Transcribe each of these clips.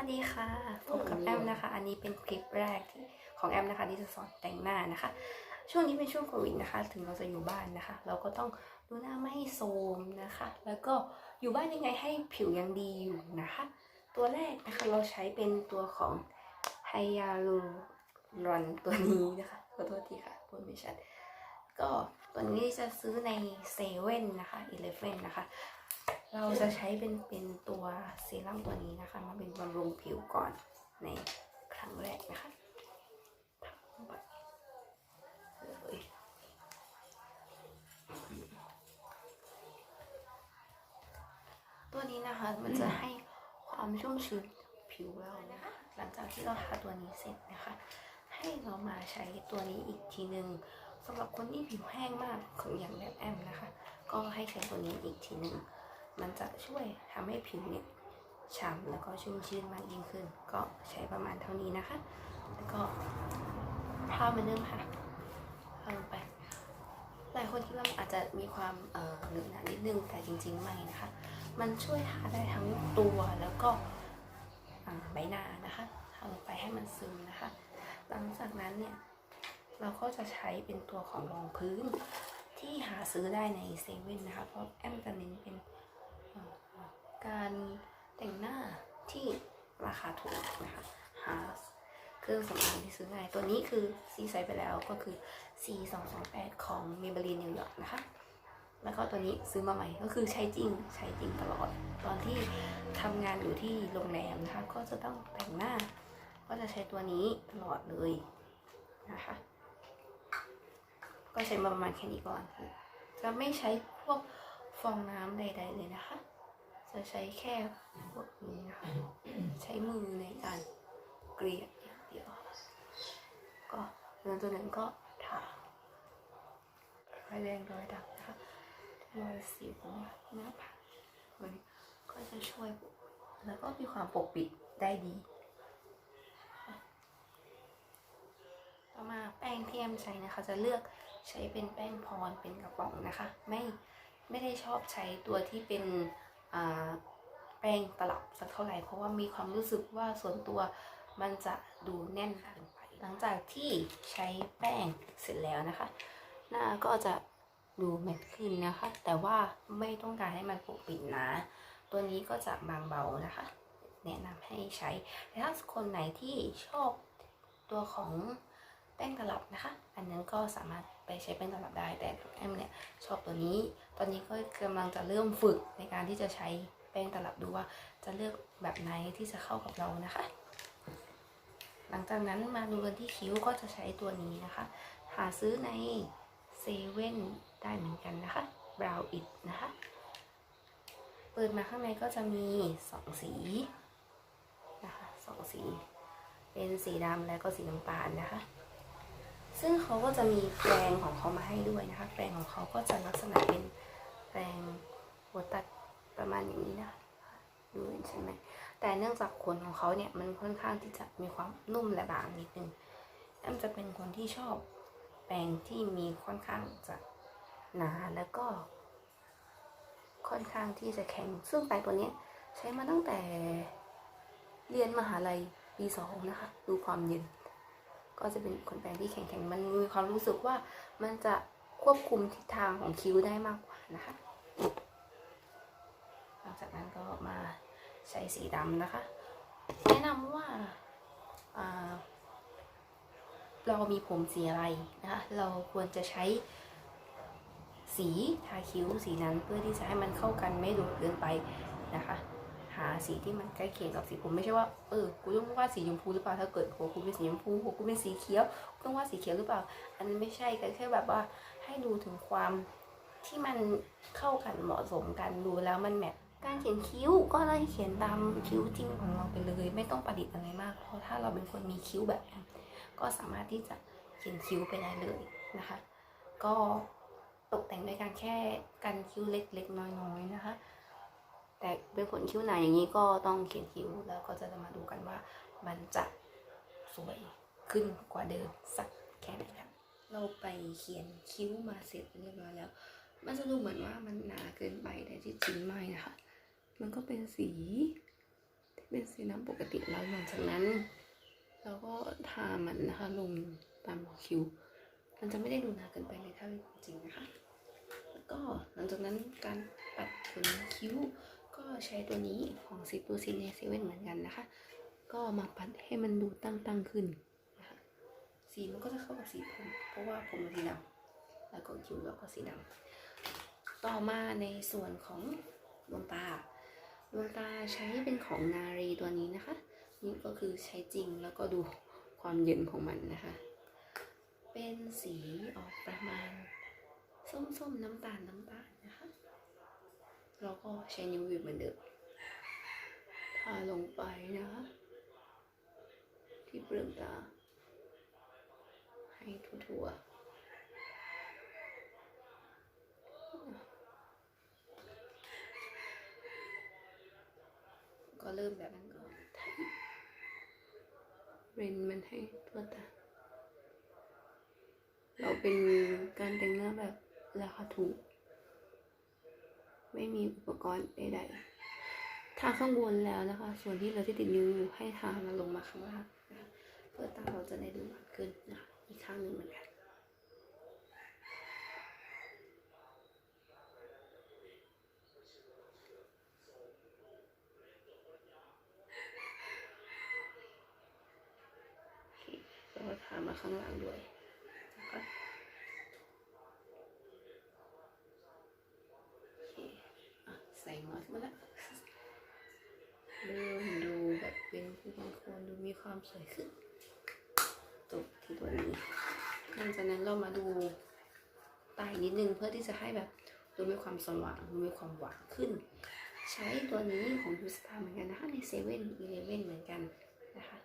วัสดีค่ะพบกับแอมนะคะ อันนี้เป็นคลิปแรกที่ของแอมนะคะที่จะสอนแต่งหน้านะคะ ช่วงนี้เป็นช่วงโควิดนะคะ ถึงเราจะอยู่บ้านนะคะ เราก็ต้องดูหน้าไม่โทรมนะคะ แล้วก็อยู่บ้านยังไงให้ผิวยังดีอยู่นะคะ ตัวแรกนะคะเราใช้เป็นตัวของไฮยาลูรอนตัวนี้นะคะขอโทษทีค่ะพูดไม่ชัดก็ตัวนี้จะซื้อในเซเว่นนะคะอีเลฟเว่นนะคะ เราจะใช้เป็นเป็นตัวเซรั่มตัวนี้นะคะ มาเป็นบำรุงผิวก่อนในครั้งแรกนะคะตัวนี้นะคะมันจะให้ความชุ่มชื้นผิวเรานะคะหลังจากที่เราทาตัวนี้เสร็จนะคะ ให้เรามาใช้ตัวนี้อีกทีหนึ่งสำหรับคนที่ผิวแห้งมากของอย่างแบบแอมนะคะ ก็ให้ใช้ตัวนี้อีกทีหนึ่ง มันจะช่วยทำให้ผิวเนี่ยฉ่ำแล้วก็ชุ่มชื่นมากยิ่งขึ้น ก็ใช้ประมาณเท่านี้นะคะ แล้วก็ทาเหมือนเดิมค่ะทาลงไป หลายคนคิดว่าอาจจะมีความเอ่อหนอะหนะนิดนึงแต่จริง ๆ ไม่นะคะ มันช่วยทาได้ทั้งตัวแล้วก็ใบหน้านะคะทาลงไปให้มันซึมนะคะ หลังจากนั้นเนี่ยเราก็จะใช้เป็นตัวของรองพื้นที่หาซื้อได้ในเซเว่นนะคะ เพราะแอมจะเน้นเป็น การแต่งหน้าที่ราคาถูกนะคะหาเครื่องสำอางที่ซื้อง่าย ตัวนี้คือซีไซส์ไปแล้วก็คือ C 2 2 8 ของ Maybelline New York นะคะ แล้วก็ตัวนี้ซื้อมาใหม่ก็คือใช้จริงใช้จริงตลอด ตอนที่ทำงานอยู่ที่โรงแรมนะคะ ก็จะต้องแต่งหน้า ก็จะใช้ตัวนี้ตลอดเลยนะคะก็ใช้มาประมาณแค่นี้ก่อน จะไม่ใช้พวกฟองน้ำใดๆเลยนะคะ จะใช้แค่พวกนี้นะคะใช้มือในการเกลี่ยอย่างเดียว ก็เนื้อตัวนั้นก็ทารอยแดงรอยดำนะคะรอยสิวหน้าผากมันก็จะช่วยแล้วก็มีความปกปิดได้ดี ต่อมาแป้งที่แอมใช้นะคะ จะเลือกใช้เป็นแป้งพรเป็นกระป๋องนะคะ ไม่ไม่ได้ชอบใช้ตัวที่เป็น แป้งตลับสักเท่าไหร่ เพราะว่ามีความรู้สึกว่าส่วนตัวมันจะดูแน่นเกินไป หลังจากที่ใช้แป้งเสร็จแล้วนะคะ หน้าก็จะดูแมตต์ขึ้นนะคะ แต่ว่าไม่ต้องการให้มันปกปิดหนะ ตัวนี้ก็จะบางเบานะคะ แนะนำให้ใช้แต่ถ้าคนไหนที่ชอบตัวของ แป้งตลับนะคะ อันนั้นก็สามารถไปใช้แป้งตลับได้ แต่แอมเนี่ยชอบตัวนี้ ตอนนี้ก็กำลังจะเริ่มฝึกในการที่จะใช้แป้งตลับดูว่าจะเลือกแบบไหนที่จะเข้ากับเรานะคะ หลังจากนั้นมาดูกันที่คิ้วก็จะใช้ตัวนี้นะคะ หาซื้อในเซเว่นได้เหมือนกันนะคะ Brow It นะคะเปิดมาข้างในก็จะมีสองสีนะคะสองสี เป็นสีดำและก็สีน้ำตาลนะคะ ซึ่งเขาก็จะมีแปรงของเขามาให้ด้วยนะคะ แปรงของเขาก็จะลักษณะเป็นแปรงหัวตัดประมาณอย่างนี้นะดูเห็นใช่ไหมแต่เนื่องจากขนของเขาเนี่ยมันค่อนข้างที่จะมีความนุ่มและบางนิดนึงแอมจะเป็นคนที่ชอบแปรงที่มีค่อนข้างจะหนาแล้วก็ ค่อนข้างที่จะแข็ง ซึ่งแปรงตัวนี้ใช้มาตั้งแต่เรียนมหาลัยปีสองนะคะ ดูความเย็น ก็จะเป็นขนแปรงที่แข็งๆ มันมีความรู้สึกว่ามันจะควบคุมทิศทางของคิ้วได้มากกว่านะคะ หลังจากนั้นก็มาใช้สีดำนะคะ แนะนำว่าเรามีผมสีอะไรนะคะ เราควรจะใช้สีทาคิ้วสีนั้นเพื่อที่จะให้มันเข้ากันไม่โดดเกินไปนะคะ หาสีที่มันใกล้เคียงกับสีผมไม่ใช่ว่าเออกูต้องวาดสีชมพูหรือเปล่าถ้าเกิดหัวกูเป็นสีชมพูหัวกูเป็นสีเขียวต้องวาดสีเขียวหรือเปล่า อันนั้นไม่ใช่กันแค่แบบว่าให้ดูถึงความที่มันเข้ากันเหมาะสมกันดูแล้วมันแมทการเขียนคิ้วก็เลยเขียนตามคิ้วจริงของเราไปเลย ไม่ต้องประดิษฐ์อะไรมาก เพราะถ้าเราเป็นคนมีคิ้วแบบนั้นก็สามารถที่จะเขียนคิ้วไปได้เลยนะคะ ก็ตกแต่งด้วยการแค่กันคิ้วเล็กๆน้อยๆนะคะ แต่เป็นคนคิ้วหนาอย่างนี้ก็ต้องเขียนคิ้วแล้วก็จะมาดูกันว่ามันจะสวยขึ้นกว่าเดิมสักแค่ไหนครับเราไปเขียนคิ้วมาเสร็จเรียบร้อยแล้ว มันจะดูเหมือนว่ามันหนาเกินไปแต่ที่จริงไม่นะคะ มันก็เป็นสีที่เป็นสีน้ำปกติแล้วหลังจากนั้นเราก็ทามันนะคะลงตามคิ้ว มันจะไม่ได้ดูหนาเกินไปเลยถ้าเป็นความจริงนะคะ แล้วก็หลังจากนั้นการปัดขนคิ้ว ใช้ตัวนี้ของซิปูซินเนเซเว่นเหมือนกันนะคะ ก็มาปัดให้มันดูตั้งตั้งๆขึ้นนะคะสีมันก็จะเข้ากับสีผมเพราะว่าผมมันสีดำแล้วก็คิ้วเราก็สีดำต่อมาในส่วนของดวงตาดวงตาใช้เป็นของนารีตัวนี้นะคะ นี่ก็คือใช้จริงแล้วก็ดูความเย็นของมันนะคะ เป็นสีออกประมาณ ส้มๆน้ำตาลน้ำตาลนะคะ เราก็ใช้นิ้วหยิบเหมือนเดิมทาลงไปนะคะ ที่เปลือกตา ให้ทั่วๆก็เริ่มแบบนั้นก่อนเรนมันให้ทั่วตา เราเป็นการแต่งหน้าแบบราคาถูก ไม่มีอุปกรณ์ใดๆทาข้างบนแล้วนะคะ ส่วนที่เราที่ติดนิ้วอยู่ให้ทามาลงมาข้างล่างเพื่อตาเราจะได้ดูมากขึ้นนะอีกข้างหนึ่งเหมือนกัน โอเคแล้วก็ทามาข้างหลังด้วยนะคะโอเคอะใส่มาสมาแล้วเริ่มดูแบบเป็นผู้บางคนดู มีความสวยขึ้นจบที่ตัวนี้หลังจากนั้นเรามาดูตายนิดนึงเพื่อที่จะให้แบบดูมีความสว่างดูมีความหวานขึ้น ใช้ตัวนี้ของยูสตาเหมือนกันนะคะในเซเว่นอีเลเว่นเหมือนกันนะคะ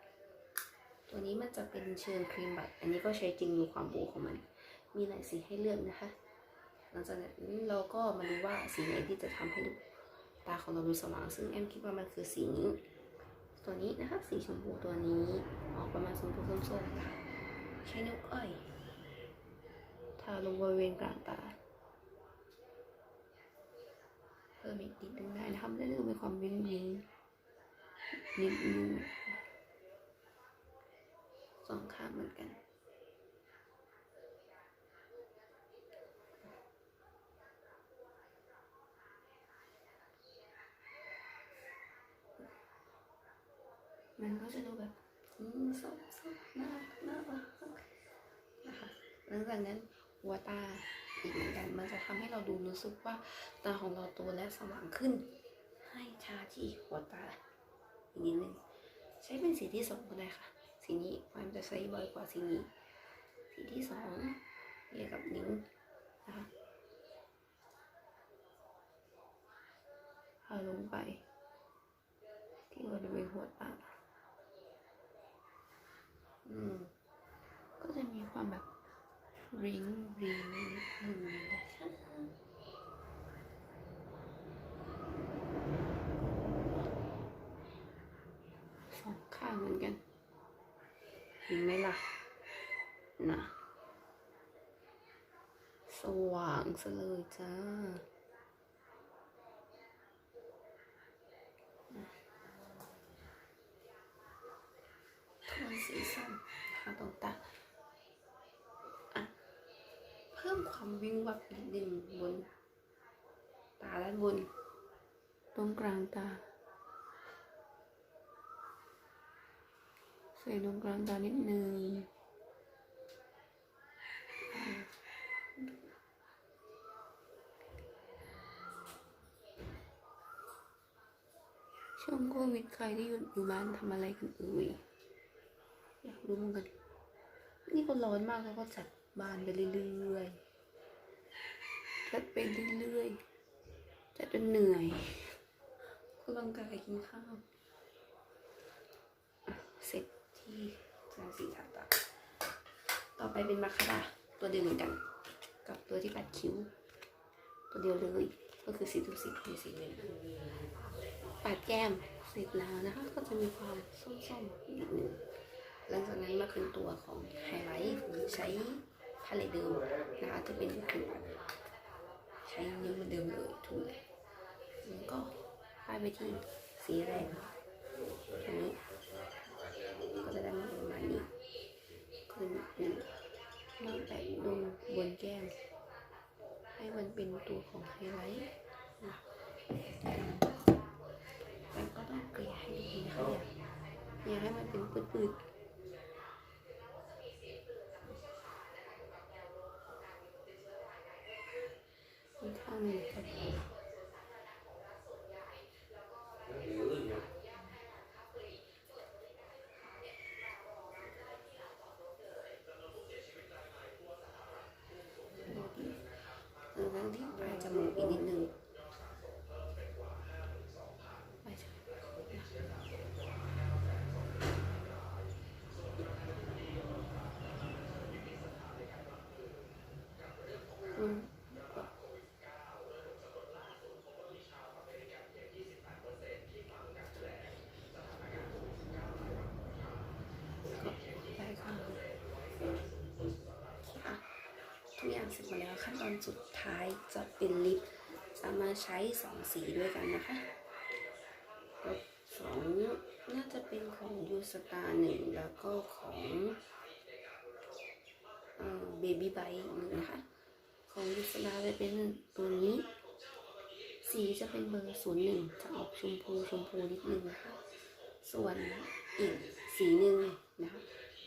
ตัวนี้มันจะเป็นเชิงครีมบัตอันนี้ก็ใช้จริงดูความบูของมัน มีหลายสีให้เลือกนะคะ หลังจากนั้นเราก็มาดูว่าสีไหนที่จะทำให้ดูตาของเราดูสว่าง ซึ่งแอมคิดว่ามันคือสีนี้ ตัวนี้นะคะสีชมพูตัวนี้ ออกประมาณชมพูส้มๆค่ะใช้นิ้วก้อยทาลงบริเวณกลางตาเพิ่มอีกนิดนึงได้นะคะไม่ได้ดูมีความวิงวิงนิดนึงสองข้างเหมือนกัน มันก็จะดูแบบอืมสดสดน่าน่ารักนะคะหลังจากนั้นหัวตาอีกเหมือนกันมันจะทำให้เราดูรู้สึกว่าตาของเราโตและสว่างขึ้น ให้ทาที่หัวตาอีกนิดนึงใช้เป็นสีที่สองก็ได้ค่ะ สีนี้มันจะใช้บ่อยกว่าสีนี้ สีที่สองเรียกกับนิ้วนะคะเอาลงไป ที่บริเวณหัวตา อืม ก็จะมีความแบบ ริงริงนิดนึงนะคะสองข้างเหมือนกันเห็นไหมล่ะนะสว่างซะเลยจ้าโทนสีส้มทาตรงตาอะ เพิ่ มวามวิงวับนิดนึงบน ตาด้านบน ตรงกลางตา ใส่ตรงกลางตานิดนึงช่วงโควิดใครที่อยู่อยู่บ้านทำอะไรกันเอ่ยอยากรู้เหมือนกัน นี่ก็ร้อนมากแล้วก็จัดบ้านไปเรื่อยๆ จัดไปเรื่อยๆจัดจนเหนื่อยก็ร่างกายกินข้าวเสร็จที่จานสีทาตาต่อไปเป็นมาคาราตัวเดียวเหมือนกัน กับตัวที่ปัดคิ้ว ตัวเดียวเลยก็คือสีทุกสีมีสีหนึ่งปัดแก้มเสร็จแล้วนะคะก็จะมีความส้มๆนิดหนึ่งหลังจากนั้นมาเป็นตัวของไฮไลท์ใช้พาเลตเดิมนะคะจะเป็นคือปั ช้เยอะเหมือนเดิมเลยถูกไหมแล้วก็พาไปที่สีแรงตรงนี้ก็จะได้มาประมาณนี้คือนี่นอนแปะลงบนแก้มให้มันเป็นตัวของไฮไลท์แล้วก็ต้องเกลี่ยให้ดีนะคะเนี่อยากให้มันเป็นปืดๆ อีกข้างหนึ่งก็เออแล้วที่ปลายจมูกอีกนิดนึงไม่ใช่อืม ได้ค่ะค่ะทุกอย่างเสร็จหมดแล้ว ขั้นตอนสุดท้ายจะเป็นลิปจะมาใช้สองสีด้วยกันนะคะลบสองน่าจะเป็นของยูสตาหนึ่งแล้วก็ของเบบี้ไบหนึ่งนะคะ ของยูสตาจะเป็นตัวนี้ สีจะเป็นเบอร์ศูนย์หนึ่งจะออกชมพูชมพูนิดนึงนะคะ ส่วนอีกสีหนึ่งนะคะ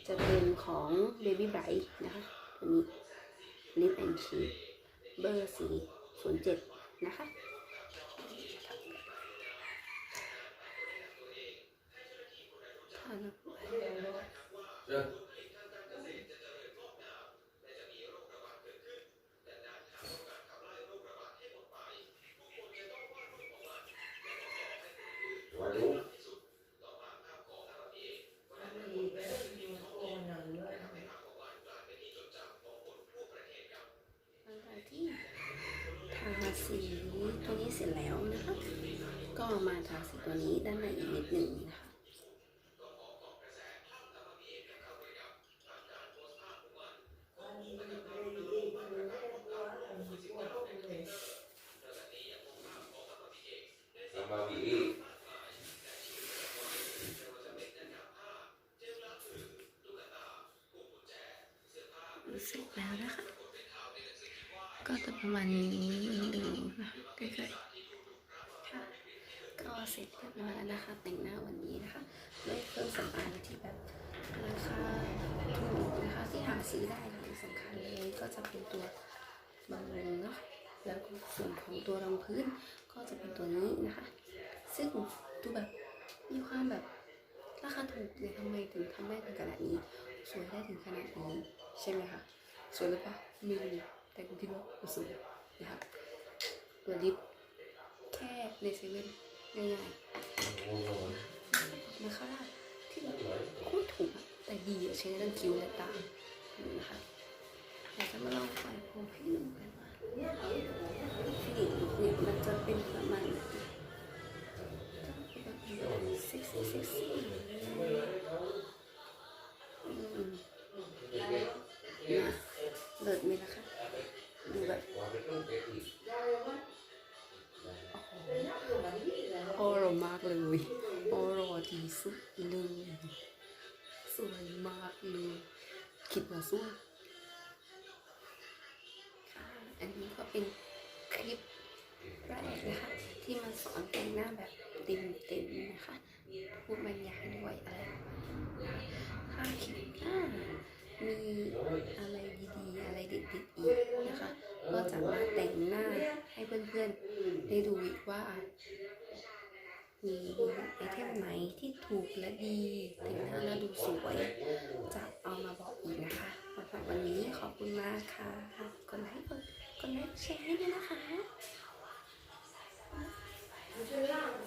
จะเป็นของ Baby Bright นะคะตัวนี้ ลิฟแอนชีเบอร์สีศูนย์เจ็ดนะคะทานแล้วหลังจากที่ทาสีตัวนี้เสร็จแล้วนะคะ ก็ มาทาสีตัวนี้ด้านในอีกนิดหนึ่งนะคะรู้สึกแล้วนะคะ ก็จะประมาณนี้ดูนะใกล้ๆ ก็เสร็จเรียบร้อยแล้วนะคะ แต่งหน้าวันนี้นะคะด้วยเครื่องสำอางที่แบบราคาถูกนะคะที่หาซื้อได้ที่สำคัญเลยก็จะเป็นตัวบำรุงเนาะแล้วก็ส่วนของตัวรองพื้นก็จะเป็นตัวนี้นะคะ ซึ่งดูแบบมีความแบบราคาถูกเลยทำไมถึงทำได้ถึงขนาดนี้ สวยได้ถึงขนาดนี้ใช่ไหมคะสวยหรือเปล่าไม่รู้แต่คุณคิดว่าสวยนะคะตัวลิปแค่ในเซเว่น ง่ายๆนะคะที่แบบโคตรถูกแต่ดีอะใช้ในเรื่องคิ้วและตานะคะเราจะมาลองปล่อยผมให้ดูกันว่าเนี่ยเนี่ยมันจะเป็นประมาณซ็กซี่ซ็กซี่นะเลิศไหมล่ะคะดูแบบาสวยค่ะอันนี้ก็เป็นคลิปแรกนะคะ ที่มาสอนแต่งหน้าแบบเต็มๆนะคะพูดบรรยายด้วยอะไรคะถ้าคลิปหน้ามีอะไรดีๆ อะไรเด็ดๆอีกนะคะ ก็จะมาแต่งหน้าให้เพื่อนๆ ได้ดูอีกว่ามีไอเทมไหนที่ถูกและดีแต่งหน้าแล้วดูสวยจะเอากอีกนะคะสำหรับวันนี้ ขอบคุณมากค่ะ กดไลค์กดกดไลค์แชร์ให้ด้วยนะคะ